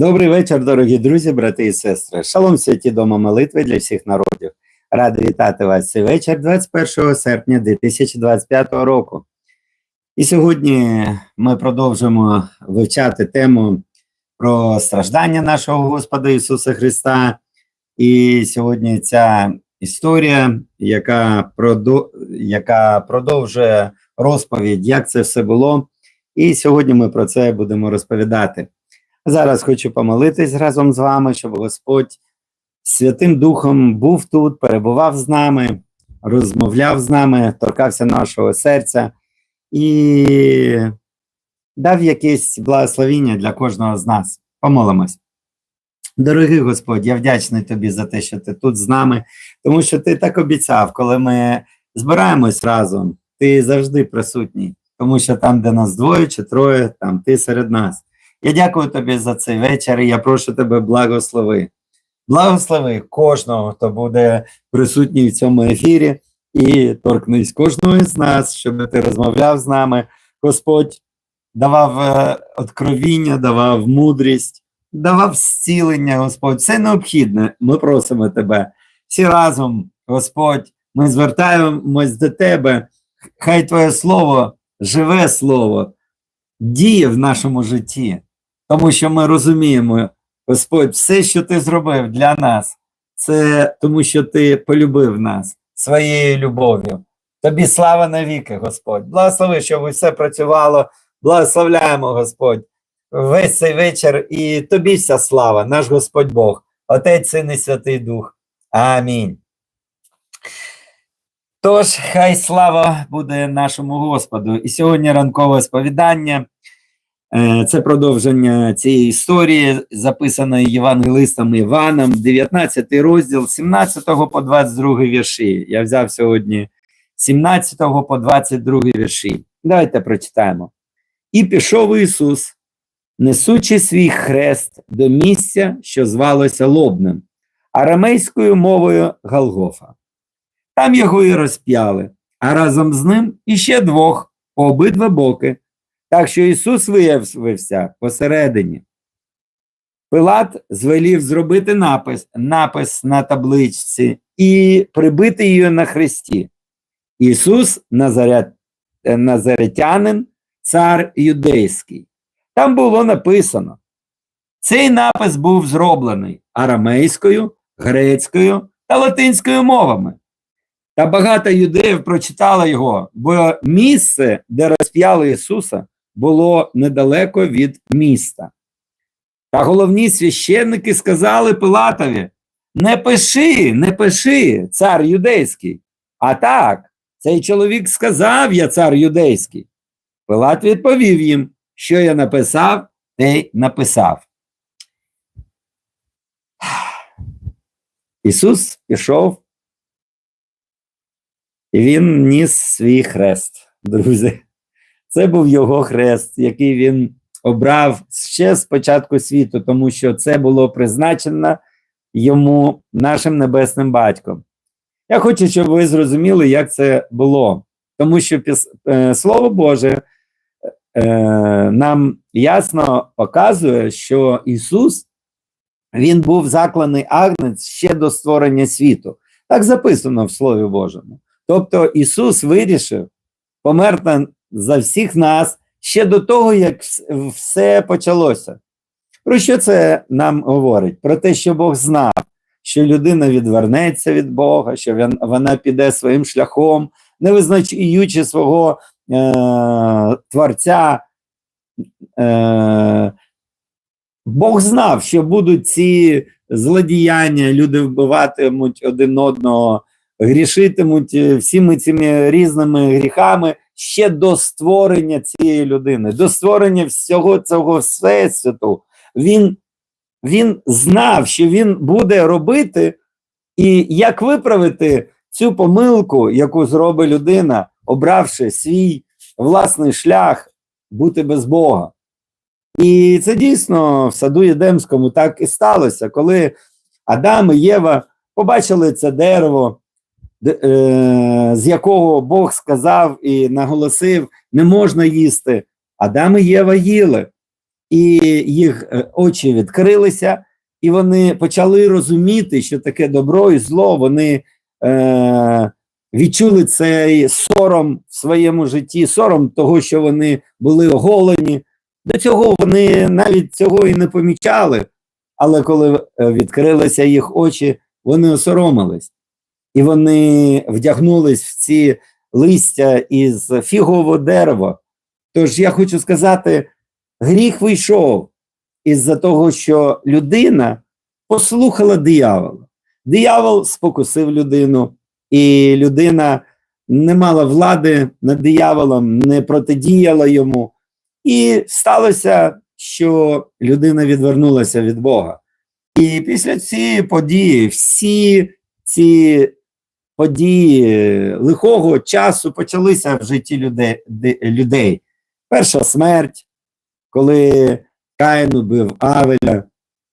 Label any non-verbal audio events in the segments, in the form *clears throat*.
Добрий вечір, дорогі друзі, брати і сестри. Шалом святі дома молитви для всіх народів. Радий вітати вас цей вечір 21 серпня 2025 року. І сьогодні ми продовжимо вивчати тему про страждання нашого Господа Ісуса Христа. І сьогодні ця історія, яка, продо... яка продовжує розповідь, як це все було. І сьогодні ми про це будемо розповідати. Зараз хочу помолитись разом з вами, щоб Господь Святим Духом був тут, перебував з нами, розмовляв з нами, торкався нашого серця і дав якесь благословіння для кожного з нас. Помолимось. Дорогий Господь, я вдячний тобі за те, що ти тут з нами, тому що ти так обіцяв, коли ми збираємось разом, ти завжди присутній, тому що там, де нас двоє чи троє, там ти серед нас. Я дякую тобі за цей вечір. і Я прошу тебе, благослови. Благослови кожного, хто буде присутній в цьому ефірі, і торкнись кожного з нас, щоб ти розмовляв з нами. Господь давав е, откровіння, давав мудрість, давав зцілення, Господь. Все необхідне. Ми просимо тебе. Всі разом, Господь, ми звертаємось до тебе. Хай Твоє слово, живе слово, діє в нашому житті. Тому що ми розуміємо, Господь, все, що ти зробив для нас, це тому, що ти полюбив нас своєю любов'ю. Тобі слава навіки, Господь. Благослови, щоб все працювало. Благословляємо, Господь, весь цей вечір і тобі вся слава, наш Господь Бог, Отець Син і Святий Дух. Амінь. Тож, хай слава буде нашому Господу. І сьогодні ранкове сповідання. Е, Це продовження цієї історії, записаної Євангелистом Іваном, 19 розділ, 17 по 22 вірші. Я взяв сьогодні 17 по 22 вірші. Давайте прочитаємо. І пішов Ісус, несучи свій хрест до місця, що звалося Лобним, арамейською мовою Галгофа. Там його і розп'яли, а разом з ним іще двох по обидва боки. Так що Ісус виявився посередині. Пилат звелів зробити напис, напис на табличці і прибити її на хресті. Ісус Назаретянин, цар юдейський. Там було написано. Цей напис був зроблений арамейською, грецькою та латинською мовами. Та багато юдеїв прочитало його, бо місце, де розп'яли Ісуса, було недалеко від міста. Та головні священники сказали Пилатові: не пиши, не пиши, цар юдейський. А так, цей чоловік сказав я цар юдейський. Пилат відповів їм, що я написав, те й написав. Ісус пішов, і Він ніс свій хрест, друзі. Це був його хрест, який він обрав ще з початку світу, тому що це було призначено йому нашим небесним батьком. Я хочу, щоб ви зрозуміли, як це було, тому що е, Слово Боже е, нам ясно показує, що Ісус Він був закланий агнець ще до створення світу. Так записано в Слові Божому. Тобто Ісус вирішив померти за всіх нас ще до того, як все почалося. Про що це нам говорить? Про те, що Бог знав, що людина відвернеться від Бога, що вона піде своїм шляхом, не визначаючи свого е, Творця. Е, Бог знав, що будуть ці злодіяння, люди вбиватимуть один одного, грішитимуть всіми цими різними гріхами ще до створення цієї людини, до створення всього цього всесвіту. Він він знав, що він буде робити, і як виправити цю помилку, яку зробить людина, обравши свій власний шлях бути без Бога. І це дійсно в саду Єдемському так і сталося, коли Адам і Єва побачили це дерево, з якого Бог сказав і наголосив, не можна їсти. Адам і Єва їли. і їх е, очі відкрилися, і вони почали розуміти, що таке добро і зло. Вони е, відчули цей сором в своєму житті, сором того, що вони були оголені. До цього вони навіть цього і не помічали, але коли е, відкрилися їх очі, вони осоромились. І вони вдягнулись в ці листя із фігового дерева. Тож я хочу сказати, гріх вийшов із-за того, що людина послухала диявола. Диявол спокусив людину, і людина не мала влади над дияволом, не протидіяла йому. І сталося, що людина відвернулася від Бога. І після цієї події всі ці події лихого часу почалися в житті людей. Перша смерть, коли Каїн убив Авеля,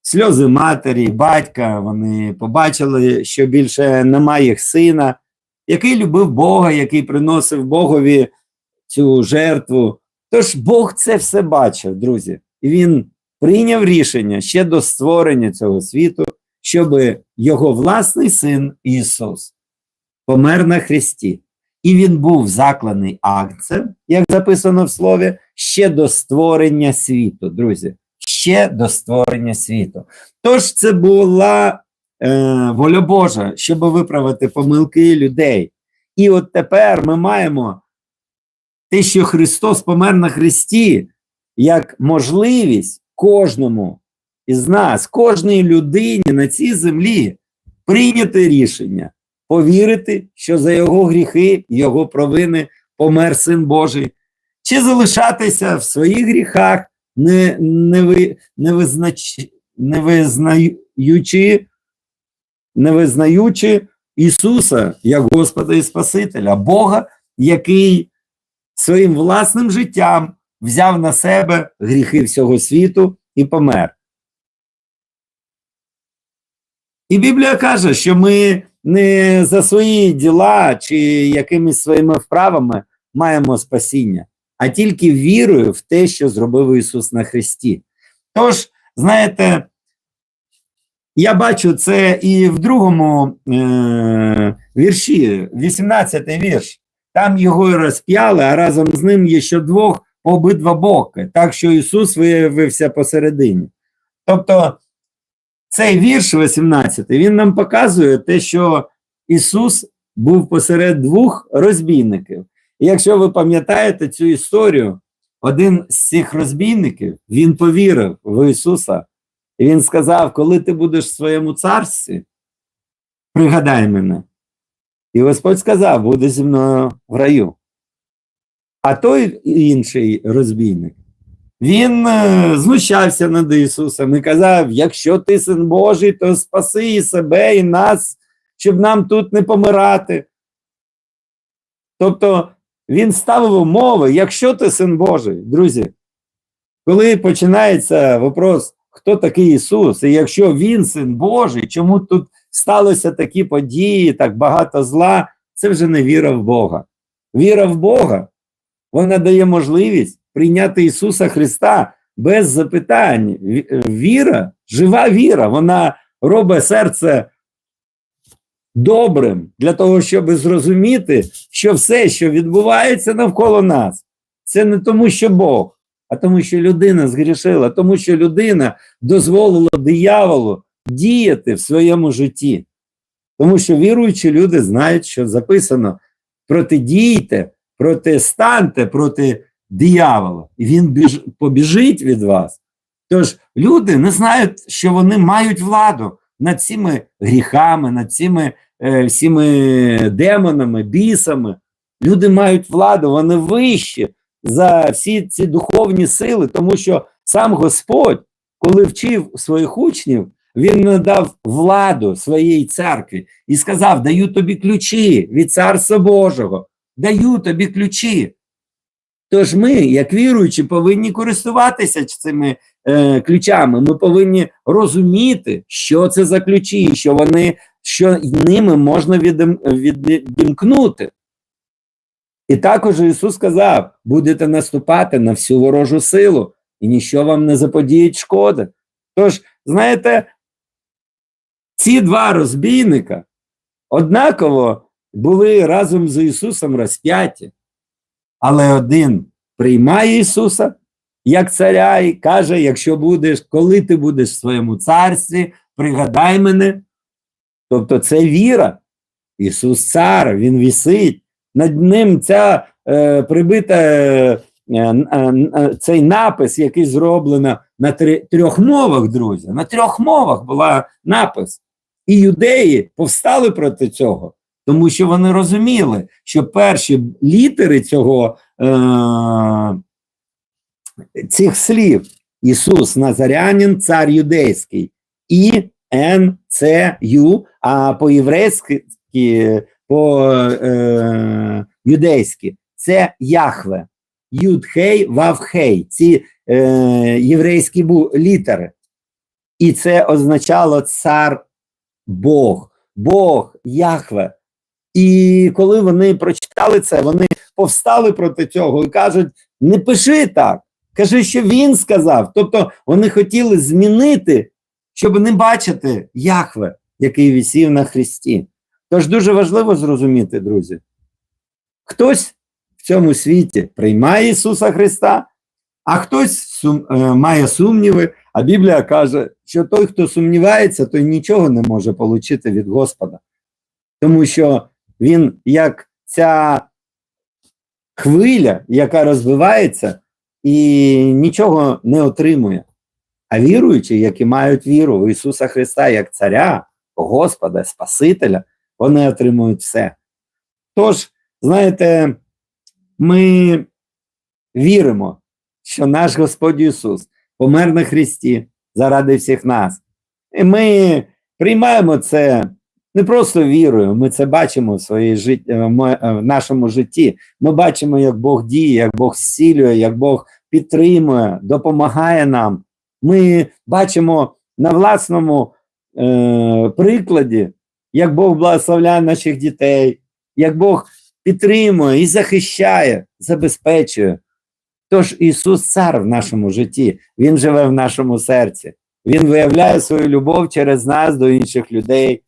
сльози матері, батька, вони побачили, що більше немає їх сина, який любив Бога, який приносив Богові цю жертву. Тож Бог це все бачив, друзі, і він прийняв рішення ще до створення цього світу, щоб його власний син Ісус помер на Христі. І він був закланий акцем, як записано в слові, ще до створення світу, друзі. Ще до створення світу. Тож це була е, воля Божа, щоб виправити помилки людей. І от тепер ми маємо те, що Христос помер на Христі, як можливість кожному із нас, кожній людині на цій землі прийняти рішення, повірити, що за його гріхи, його провини помер Син Божий, чи залишатися в своїх гріхах, не не, ви, не, визнач, не визнаючи, не визнаючи Ісуса як Господа і Спасителя, Бога, який своїм власним життям взяв на себе гріхи всього світу і помер. І Біблія каже, що ми не за свої діла чи якимись своїми вправами маємо спасіння, а тільки вірою в те, що зробив Ісус на Христі. Тож, знаєте, я бачу це і в другому е- вірші, 18-й вірш. Там його і розп'яли, а разом з ним є ще двох по обидва боки, так що Ісус виявився посередині. Тобто цей вірш 18 він нам показує те, що Ісус був посеред двох розбійників. І якщо ви пам'ятаєте цю історію, один з цих розбійників він повірив в Ісуса, і Він сказав: коли ти будеш в своєму царстві, пригадай мене. І Господь сказав, буде зі мною в раю. А той інший розбійник, він е, знущався над Ісусом і казав: якщо ти син Божий, то спаси і себе, і нас, щоб нам тут не помирати. Тобто він ставив умови, якщо ти син Божий, друзі, коли починається вопрос, хто такий Ісус, і якщо Він син Божий, чому тут сталися такі події, так багато зла, це вже не віра в Бога. Віра в Бога, вона дає можливість прийняти Ісуса Христа без запитань. Віра, жива віра, вона робить серце добрим для того, щоб зрозуміти, що все, що відбувається навколо нас, це не тому, що Бог, а тому, що людина згрішила, тому що людина дозволила дияволу діяти в своєму житті. Тому що віруючі люди знають, що записано: протидійте, протистаньте проти диявола, і він біж, побіжить від вас. Тож люди не знають, що вони мають владу над цими гріхами, над цими е, всіми демонами, бісами. Люди мають владу, вони вищі за всі ці духовні сили, тому що сам Господь, коли вчив своїх учнів, він надав владу своїй церкві і сказав: Даю тобі ключі від Царства Божого, даю тобі ключі. Тож ми, як віруючі, повинні користуватися цими е, ключами. Ми повинні розуміти, що це за ключі, що вони, що ними можна відім, відімкнути. І також Ісус сказав: будете наступати на всю ворожу силу, і ніщо вам не заподіють шкоди. Тож, знаєте, ці два розбійника однаково були разом з Ісусом розп'яті, але один приймає Ісуса як царя і каже: якщо будеш, коли ти будеш в своєму царстві, пригадай мене. Тобто це віра. Ісус цар, Він вісить. Над ним ця е, прибита е, е, е, цей напис, який зроблено на три, трьох мовах, друзі. На трьох мовах була напис. І юдеї повстали проти цього, тому що вони розуміли, що перші літери цього е, цих слів Ісус Назарянин, цар юдейський, І Н, Ц, Ю, а по-єврейськи, по е, юдейськи це Яхве, Юдхей, Вавхей, ці е, єврейські літери. І це означало цар Бог, Бог, Яхве. І коли вони прочитали це, вони повстали проти цього і кажуть: не пиши так, кажи, що він сказав. Тобто вони хотіли змінити, щоб не бачити Яхве, який висів на Христі. Тож дуже важливо зрозуміти, друзі, хтось в цьому світі приймає Ісуса Христа, а хтось сум, е, має сумніви, а Біблія каже, що той, хто сумнівається, той нічого не може отримати від Господа. Тому що він, як ця хвиля, яка розвивається і нічого не отримує. А віруючі, які мають віру в Ісуса Христа як Царя, Господа, Спасителя, вони отримують все. Тож, знаєте, ми віримо, що наш Господь Ісус помер на Христі заради всіх нас. І ми приймаємо це не просто вірою, ми це бачимо в, своїй жит... в нашому житті. Ми бачимо, як Бог діє, як Бог зцілює, як Бог підтримує, допомагає нам. Ми бачимо на власному е, прикладі, як Бог благословляє наших дітей, як Бог підтримує і захищає, забезпечує. Тож Ісус Цар в нашому житті, Він живе в нашому серці, Він виявляє свою любов через нас до інших людей.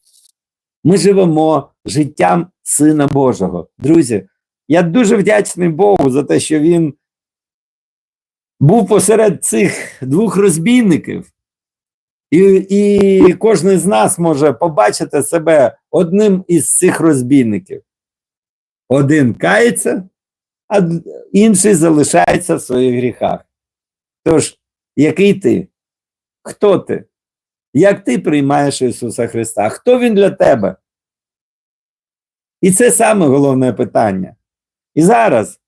Ми живемо життям Сина Божого. Друзі, я дуже вдячний Богу за те, що Він був посеред цих двох розбійників. І і кожен з нас може побачити себе одним із цих розбійників. Один кається, а інший залишається в своїх гріхах. Тож, який ти? Хто ти? Як ти приймаєш Ісуса Христа? Хто Він для тебе? І це саме головне питання. І зараз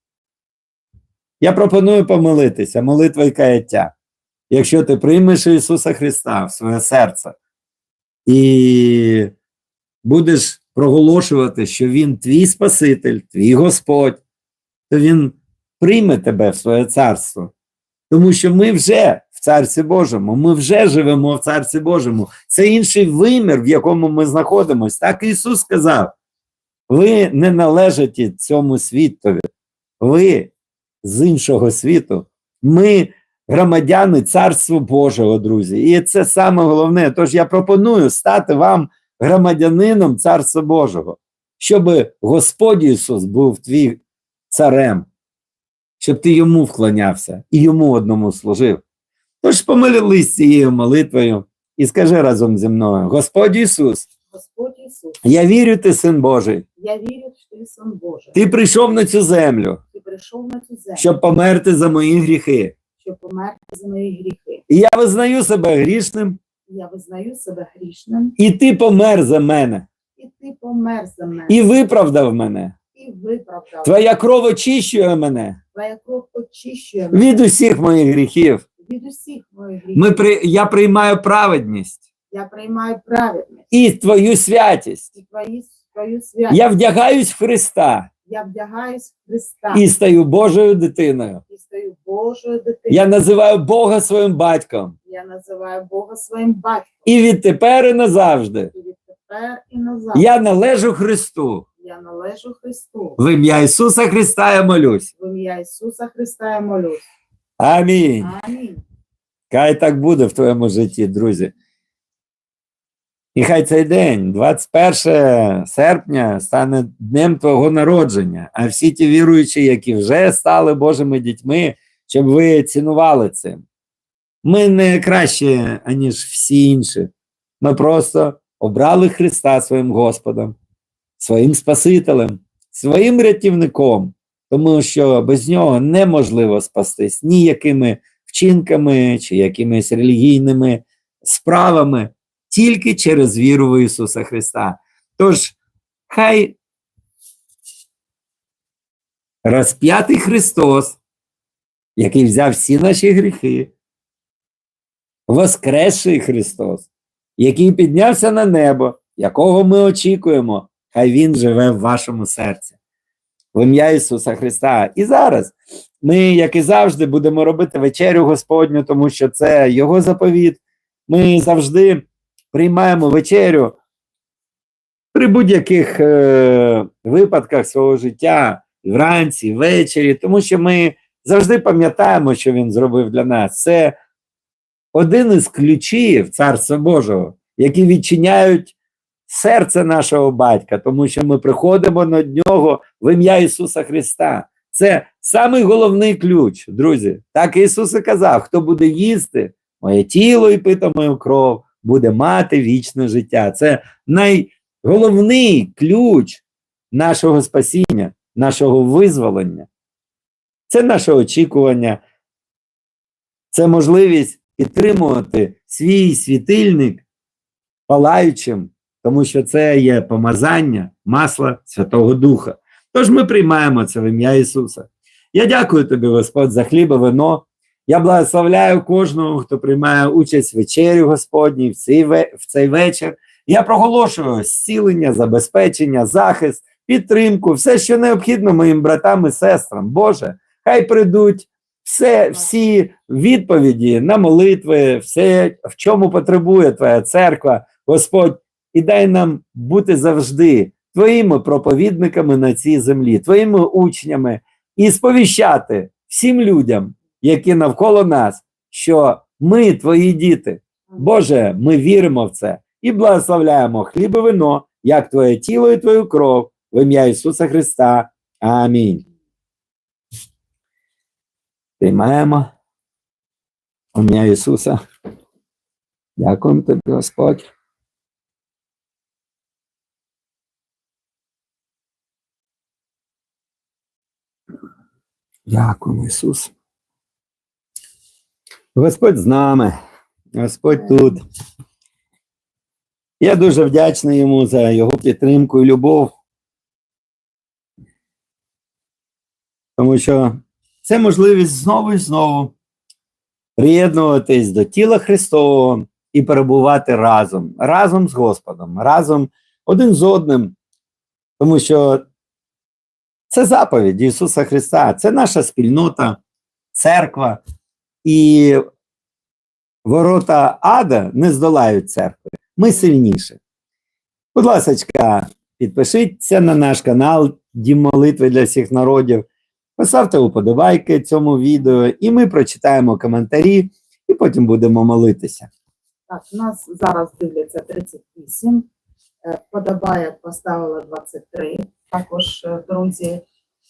я пропоную помолитися, молитва і каяття. Якщо ти приймеш Ісуса Христа в своє серце і будеш проголошувати, що Він твій Спаситель, твій Господь, то Він прийме тебе в своє царство. Тому що ми вже в Царстві Божому, ми вже живемо в Царстві Божому. Це інший вимір, в якому ми знаходимося. Так Ісус сказав: ви не належите цьому світові, ви з іншого світу. Ми громадяни Царства Божого, друзі. І це саме головне. Тож я пропоную стати вам громадянином Царства Божого, щоб Господь Ісус був твій царем, щоб ти йому вклонявся і йому одному служив. Тож помилились цією молитвою і скажи разом зі мною: Господь Ісус, Господь Ісус, я вірю, ти син Божий. я вірю, що ти син Божий. Ти прийшов на цю землю, Ти прийшов на цю землю, щоб померти за мої гріхи. щоб померти за мої гріхи. І я визнаю себе грішним, Я визнаю себе грішним, і ти помер за мене, і ти помер за мене, і виправдав мене. і виправдав. Твоя кров очищує мене Твоя кров очищує мене від усіх моїх гріхів. Від усіх моїх гріхів. Ми при... Я приймаю праведність Я приймаю праведність і твою святість. і твої, твою святість. Я вдягаюсь в Христа Я вдягаюсь в Христа і стаю Божою дитиною. і стаю Божою дитиною. Я називаю Бога своїм батьком. Я називаю Бога своїм батьком. І відтепер і назавжди І відтепер і назад я належу Христу. я належу Христу. В ім'я Ісуса Христа я молюсь. В ім'я Ісуса Христа я молюсь. Амінь. Амінь. Хай так буде в твоєму житті, друзі. І хай цей день, 21 серпня, стане днем твого народження, а всі ті віруючі, які вже стали Божими дітьми, щоб ви цінували це. Ми не краще, аніж всі інші. Ми просто обрали Христа своїм Господом, своїм Спасителем, своїм рятівником, тому що без нього неможливо спастись ніякими вчинками чи якимись релігійними справами, тільки через віру в Ісуса Христа. Тож, хай розп'ятий Христос, який взяв всі наші гріхи, воскресший Христос, який піднявся на небо, якого ми очікуємо, хай Він живе в вашому серці. В ім'я Ісуса Христа. І зараз ми, як і завжди, будемо робити вечерю Господню, тому що це Його заповіт. Ми завжди приймаємо вечерю при будь-яких е, випадках свого життя, вранці, ввечері, тому що ми завжди пам'ятаємо, що Він зробив для нас. Це один із ключів Царства Божого, які відчиняють серце нашого батька, тому що ми приходимо до нього в ім'я Ісуса Христа. Це самий головний ключ, друзі. Так Ісус і казав: хто буде їсти моє тіло і пити мою кров, буде мати вічне життя. Це найголовний ключ нашого спасіння, нашого визволення. Це наше очікування, це можливість підтримувати свій світильник палаючим, тому що це є помазання масла Святого Духа. Тож ми приймаємо це в ім'я Ісуса. Я дякую тобі, Господь, за хліб і вино. Я благословляю кожного, хто приймає участь в вечері Господній в цей, в цей вечір. Я проголошую зцілення, забезпечення, захист, підтримку, все, що необхідно моїм братам і сестрам. Боже, хай прийдуть все, всі відповіді на молитви, все, в чому потребує Твоя церква, Господь, і дай нам бути завжди Твоїми проповідниками на цій землі, Твоїми учнями, і сповіщати всім людям, які навколо нас, що ми Твої діти. Боже, ми віримо в це і благословляємо хліб і вино, як Твоє тіло і Твою кров, в ім'я Ісуса Христа. Амінь. Приймаємо ім'я Ісуса. Дякуємо тобі, Господь. Дякуємо, Ісус. Господь з нами, Господь тут. Я дуже вдячний йому за його підтримку і любов. Тому що це можливість знову і знову приєднуватись до тіла Христового і перебувати разом, разом з Господом, разом один з одним. Тому що це заповідь Ісуса Христа, це наша спільнота, церква, і ворота ада не здолають церкви. Ми сильніші. Будь ласка, підпишіться на наш канал Дім молитви для всіх народів. Поставте уподобайки цьому відео, і ми прочитаємо коментарі, і потім будемо молитися. Так, нас зараз дивляться 38. Е, Подобає поставила 23. Також, е, друзі,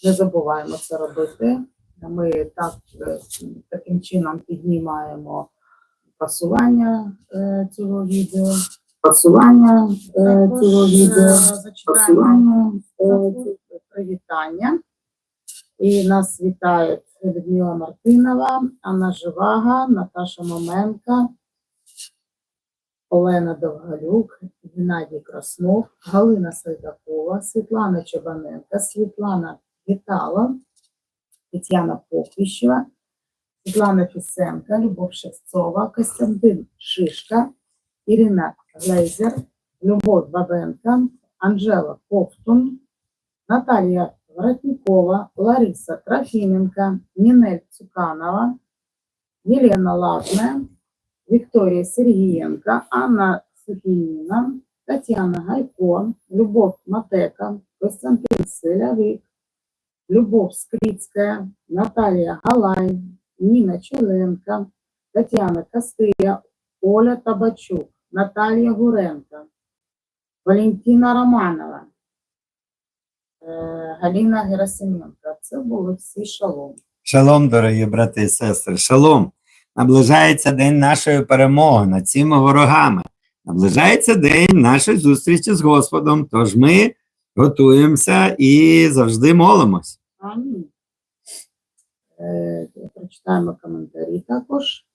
не забуваємо це робити. Ми так, е, таким чином піднімаємо просування е, цього відео. Просування е, цього відео. Е, привітання. І нас вітають Людмила Мартинова, Анна Живага, Наташа Моменка, Олена Довгалюк, Геннадій Краснов, Галина Сайдакова, Світлана Чабаненка, Світлана Вітала, Тетяна Поквіщева, Світлана Фісенка, Любов Шевцова, Костянтин Шишка, Ірина Глейзер, Любов Бабенка, Анжела Ковтун, Наталія Воротникова, Лариса Трофименко, Нинель Цуканова, Елена Латная, Виктория Сергієнка, Анна Сухініна, Тетяна Гайко, Любов Матека, Костянтин Селявик, Любов Скрицкая, Наталья Галай, Ніна Челенка, Тетяна Костия, Оля Табачук, Наталія Гуренко, Валентина Романова, е, Галина Герасименко. Це були всі шалом. Шалом, дорогі брати і сестри, шалом. Наближається день нашої перемоги над цими ворогами. Наближається день нашої зустрічі з Господом. Тож ми готуємося і завжди молимось. Е, Прочитаємо коментарі також.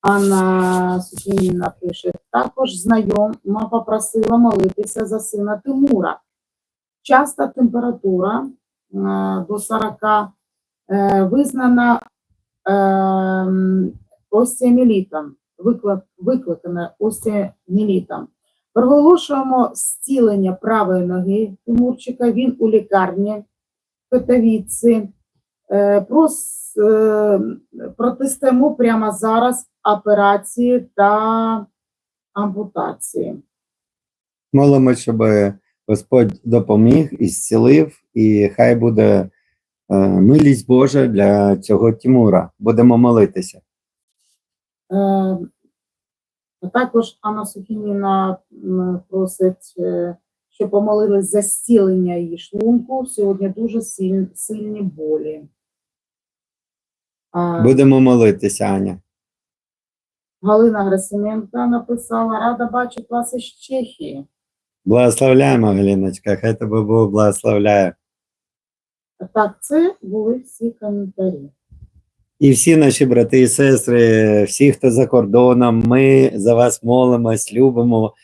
Анна Сухініна пише, також знайома попросила молитися за сина Тимура. Часта температура е, до 40 е, визнана остеомілітом, виклик, викликана остеомілітом. Проголошуємо зцілення правої ноги Тимурчика. Він у лікарні Котовіці. Е, е, протестуємо прямо зараз операції та ампутації. Молимо, щоб Господь допоміг і зцілив, і хай буде милість Божа для цього Тимура. Будемо молитися. Е, також Анна Сухініна просить, е, щоб помолились за зцілення її шлунку. Сьогодні дуже силь, сильні болі. Будемо молитися, Аня. Галина Грасименко написала, рада бачити вас із Чехії. Благословляємо, Галіночка, хай тебе Бог благословляє. Так, це були всі коментарі. І всі наші брати і сестри, всі, хто за кордоном, ми за вас молимось, любимо.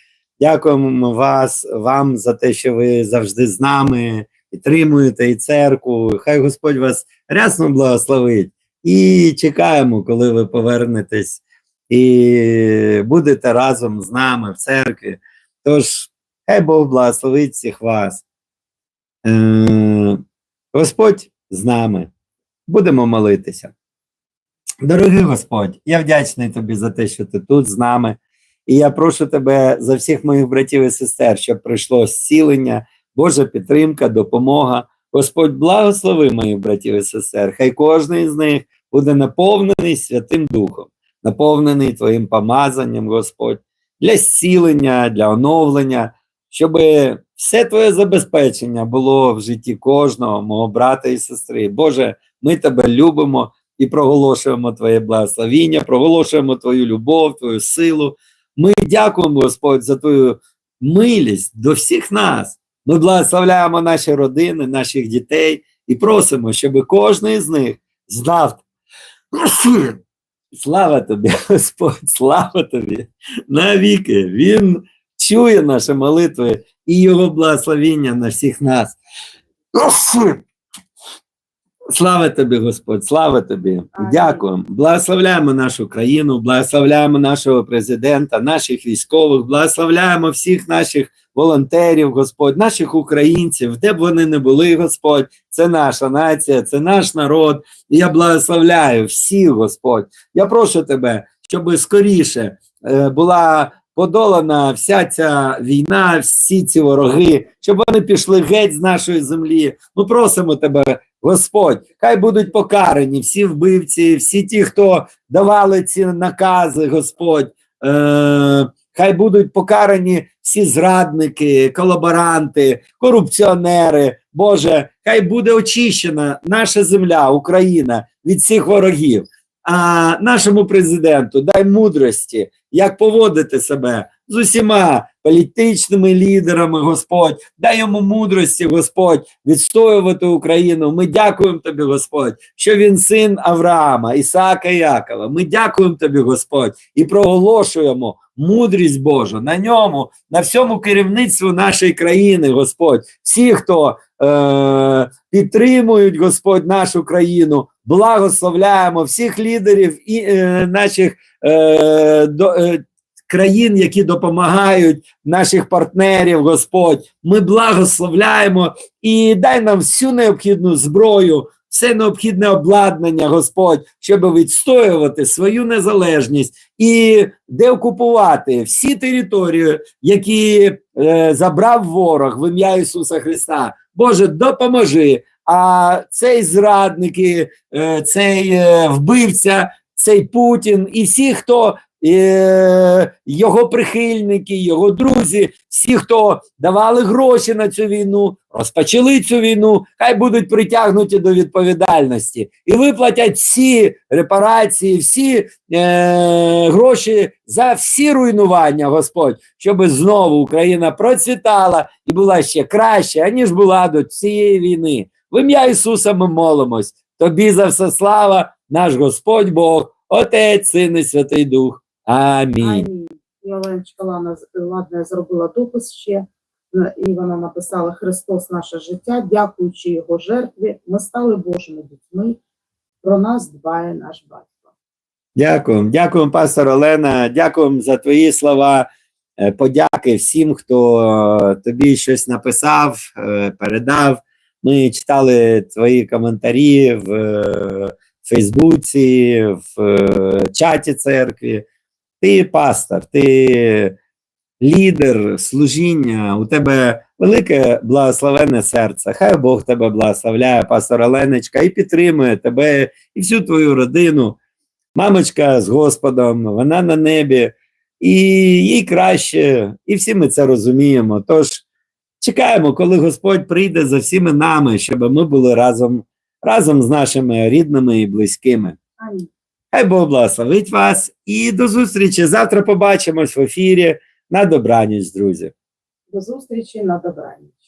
Дякуємо вас, вам за те, що ви завжди з нами підтримуєте і церкву. Хай Господь вас рясно благословить. І чекаємо, коли ви повернетесь і будете разом з нами в церкві. Тож, хай Бог благословить всіх вас. Е, Господь з нами. Будемо молитися. Дорогий Господь, я вдячний тобі за те, що ти тут з нами. І я прошу тебе за всіх моїх братів і сестер, щоб прийшло зцілення, Божа підтримка, допомога. Господь, благослови моїх братів і сестер. Хай кожен з них буде наповнений Святим Духом, наповнений Твоїм помазанням, Господь, для зцілення, для оновлення, щоб все Твоє забезпечення було в житті кожного, мого брата і сестри. Боже, ми тебе любимо і проголошуємо Твоє благословіння, проголошуємо Твою любов, Твою силу. Ми дякуємо, Господь, за Твою милість до всіх нас. Ми благословляємо наші родини, наших дітей і просимо, щоб кожен з них знав. *clears throat* Слава тобі, Господь, слава тобі навіки. Він чує наші молитви і його благословіння на всіх нас. Слава тобі, Господь, слава тобі. Дякуємо. Благословляємо нашу країну, благословляємо нашого президента, наших військових, благословляємо всіх наших волонтерів, Господь, наших українців, де б вони не були, Господь. Це наша нація, це наш народ. І я благословляю всіх, Господь. Я прошу тебе, щоб скоріше е, була подолана вся ця війна, всі ці вороги, щоб вони пішли геть з нашої землі. Ми просимо тебе, Господь, хай будуть покарані всі вбивці, всі ті, хто давали ці накази, Господь. Е, хай будуть покарані всі зрадники, колаборанти, корупціонери. Боже, хай буде очищена наша земля, Україна від всіх ворогів. А нашому президенту дай мудрості, як поводити себе з усіма політичними лідерами, Господь. Дай йому мудрості, Господь, відстоювати Україну. Ми дякуємо тобі, Господь, що він син Авраама, Ісаака і Якова. Ми дякуємо тобі, Господь, і проголошуємо мудрість Божу на ньому, на всьому керівництву нашої країни, Господь. Всі, хто е- підтримують, Господь, нашу країну, благословляємо всіх лідерів і е- наших е- до, е- країн, які допомагають наших партнерів, Господь. Ми благословляємо і дай нам всю необхідну зброю, все необхідне обладнання, Господь, щоб відстоювати свою незалежність і деокупувати всі території, які е, забрав ворог в ім'я Ісуса Христа. Боже, допоможи а цей зрадники, е, цей е, вбивця, цей Путін і всі, хто е, його прихильники, його друзі, всі, хто давали гроші на цю війну, розпочали цю війну, хай будуть притягнуті до відповідальності і виплатять всі репарації, всі е, гроші за всі руйнування, Господь, щоб знову Україна процвітала і була ще краще, аніж була до цієї війни. В ім'я Ісуса ми молимось. Тобі за все слава, наш Господь Бог, Отець, Син і Святий Дух. Амінь. Амінь. І Оленочка Лана ладна зробила допис ще, і вона написала Христос наше життя, дякуючи його жертві, ми стали Божими дітьми. Про нас дбає наш батько. Дякуємо, дякуємо, пастор Олена. Дякуємо за твої слова. Е, Подяки всім, хто е, тобі щось написав, е, передав. Ми читали твої коментарі в е, Фейсбуці, в е, чаті церкві. Ти пастор, ти лідер служіння, у тебе велике благословенне серце. Хай Бог тебе благословляє, пастор Оленочка, і підтримує тебе і всю твою родину. Мамочка з Господом, вона на небі, і їй краще, і всі ми це розуміємо. Тож чекаємо, коли Господь прийде за всіми нами, щоб ми були разом, разом з нашими рідними і близькими. Амінь. Хай Бог благословить вас і до зустрічі. Завтра побачимось в ефірі. На добраніч, друзі. До зустрічі на добраніч.